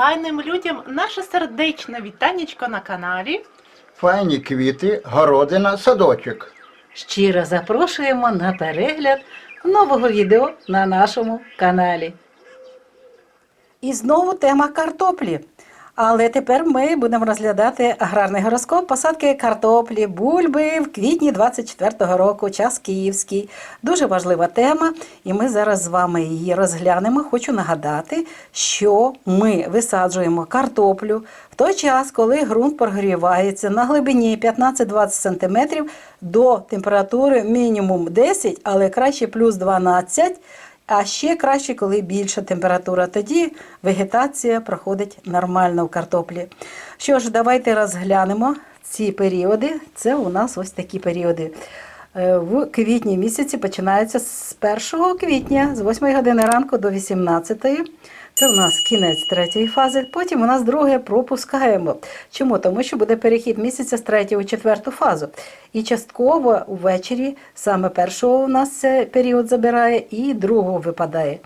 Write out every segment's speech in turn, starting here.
файним людям наше сердечне вітанечко на каналі. Файні квіти, городина, садочок. Щиро запрошуємо на перегляд нового відео на нашому каналі. І знову тема картоплі. Але тепер ми будемо розглядати аграрний гороскоп посадки картоплі, бульби в квітні 24-го року, час київський. Дуже важлива тема, і ми зараз з вами її розглянемо. Хочу нагадати, що ми висаджуємо картоплю в той час, коли ґрунт прогрівається на глибині 15-20 см до температури мінімум 10, але краще плюс 12 а ще краще, коли більша температура. Тоді вегетація проходить нормально в картоплі. Що ж, давайте розглянемо ці періоди. Це у нас ось такі періоди. Е, В квітні місяці починається з 1 квітня, з 8 години ранку до 18. Це у нас кінець третьої фази. Потім у нас друге пропускаємо. Чому? Тому що буде перехід місяця з третього у четверту фазу. І частково увечері саме першого у нас період забирає, і другого випадає.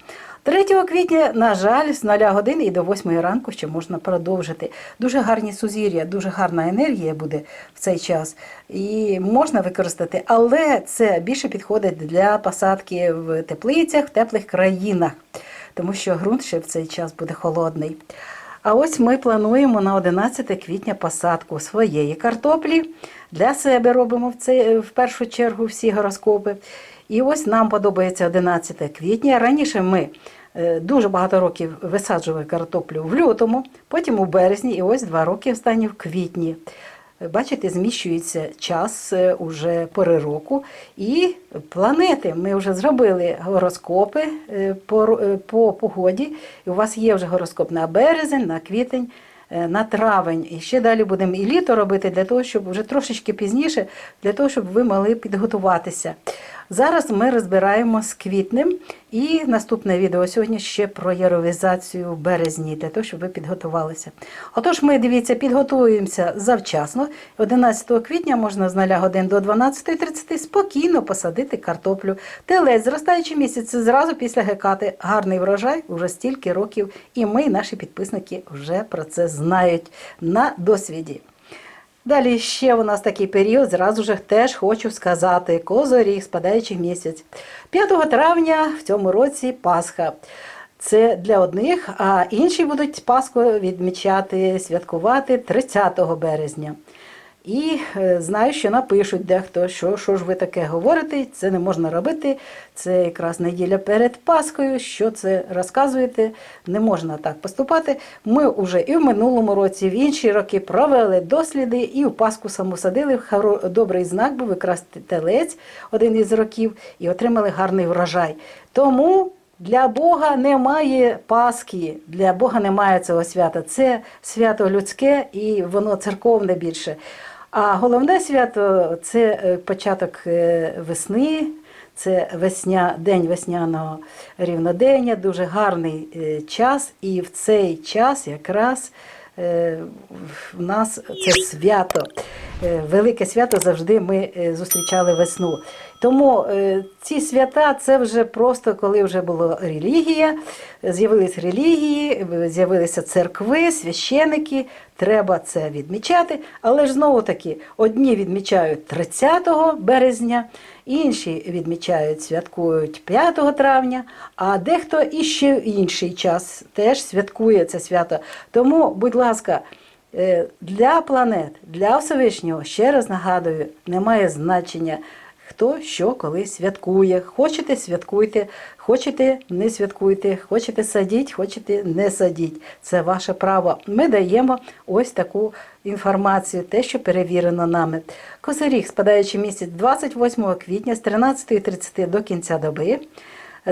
3 квітня, на жаль, з 0 години і до 8 ранку ще можна продовжити. Дуже гарні сузір'я, дуже гарна енергія буде в цей час. І можна використати, але це більше підходить для посадки в теплицях, в теплих країнах, тому що ґрунт ще в цей час буде холодний. А ось ми плануємо на 11 квітня посадку своєї картоплі. Для себе робимо в, цей, в першу чергу всі гороскопи. І ось нам подобається 11 квітня. Раніше ми е, дуже багато років висаджували картоплю в лютому, потім у березні, і ось два роки останні в квітні. Е, Бачите, зміщується час е, уже пори року. І планети ми вже зробили гороскопи е, по, по погоді. І у вас є вже гороскоп на березень, на квітень, на травень. І ще далі будемо і літо робити для того, щоб вже трошечки пізніше, для того, щоб ви могли підготуватися. Зараз ми розбираємо з квітнем і наступне відео сьогодні ще про яровізацію березні, для того, щоб ви підготувалися. Отож, ми дивіться, підготуємося завчасно. 11 квітня можна з 0 годин до 12.30 спокійно посадити картоплю. Телець, зростаючий місяць, зразу після гекати. Гарний врожай уже стільки років, і ми, наші підписники, вже про це знають на досвіді. Далі ще у нас такий період, зразу ж теж хочу сказати, козоріг, спадаючий місяць. 5 травня в цьому році Пасха. Це для одних, а інші будуть Пасху відмічати, святкувати 30 березня. І е, знаю, що напишуть дехто, що, що ж ви таке говорите, це не можна робити, це якраз неділя перед Пасхою, що це розказуєте, не можна так поступати. Ми вже і в минулому році, і в інші роки провели досліди і в Пасху саму садили. Добрий знак був якраз телець один із років, і отримали гарний врожай. Тому для Бога немає Пасхи, для Бога немає цього свята. Це свято людське і воно церковне більше. А головне свято це е, початок е, весни, це весня, день весняного рівнодення, дуже гарний е, час. І в цей час якраз в нас це свято. Велике свято завжди ми зустрічали весну. Тому е, ці свята це вже просто коли вже була релігія, з'явились релігії, з'явилися церкви, священики. Треба це відмічати. Але ж знову таки, одні відмічають 30 березня, інші відмічають, святкують 5 травня, а дехто іще в інший час теж святкує це свято. Тому, будь ласка. Е, Для планет, для Всевишнього, ще раз нагадую, немає значення, хто що коли святкує. Хочете святкуйте, хочете не святкуйте, хочете садіть, хочете не садіть. Це ваше право. Ми даємо ось таку інформацію, те, що перевірено нами. Козиріг, спадаючий місяць 28 квітня з 13.30 до кінця доби.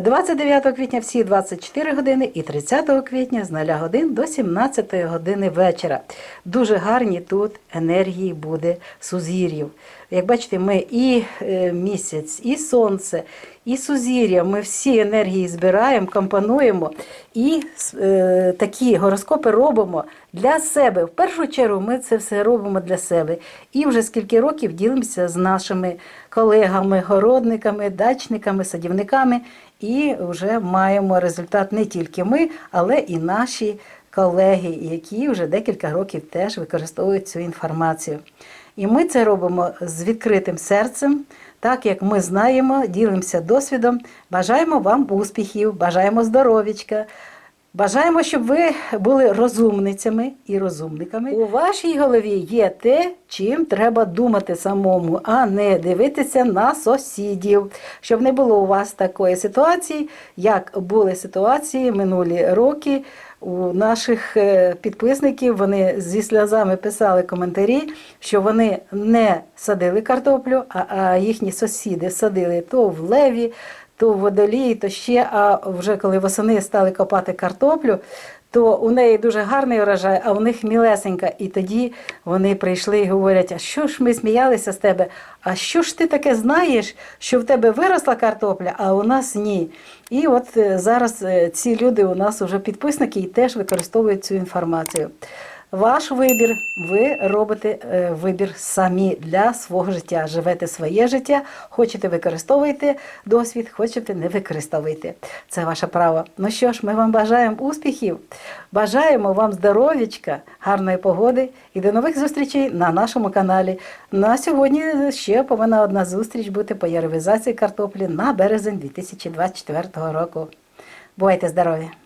29 квітня всі 24 години і 30 квітня з 0 годин до 17 години вечора. Дуже гарні тут енергії буде сузір'їв. Як бачите, ми і е, місяць, і сонце, і сузір'я, ми всі енергії збираємо, компонуємо і е, такі гороскопи робимо для себе. В першу чергу ми це все робимо для себе. І вже скільки років ділимося з нашими колегами, городниками, дачниками, садівниками. І вже маємо результат не тільки ми, але і наші колеги, які вже декілька років теж використовують цю інформацію. І ми це робимо з відкритим серцем, так як ми знаємо, ділимося досвідом. Бажаємо вам успіхів, бажаємо здоров'ячка. Бажаємо, щоб ви були розумницями і розумниками. У вашій голові є те, чим треба думати самому, а не дивитися на сусідів, щоб не було у вас такої ситуації, як були ситуації минулі роки. У наших е, підписників вони зі сльозами писали коментарі, що вони не садили картоплю, а, а їхні сусіди садили то в леві, то водолії, то ще. А вже коли восени стали копати картоплю, то у неї дуже гарний урожай, а у них мілесенька. І тоді вони прийшли і говорять: а що ж ми сміялися з тебе? А що ж ти таке знаєш, що в тебе виросла картопля, а у нас ні. І от е, зараз е, ці люди у нас вже підписники і теж використовують цю інформацію. Ваш вибір, ви робите е, вибір самі для свого життя. Живете своє життя, хочете використовуйте досвід, хочете не використовуйте. Це ваше право. Ну що ж, ми вам бажаємо успіхів, бажаємо вам здоров'ячка, гарної погоди і до нових зустрічей на нашому каналі. На сьогодні ще повинна одна зустріч бути по яровізації картоплі на березень 2024 року. Бувайте здорові!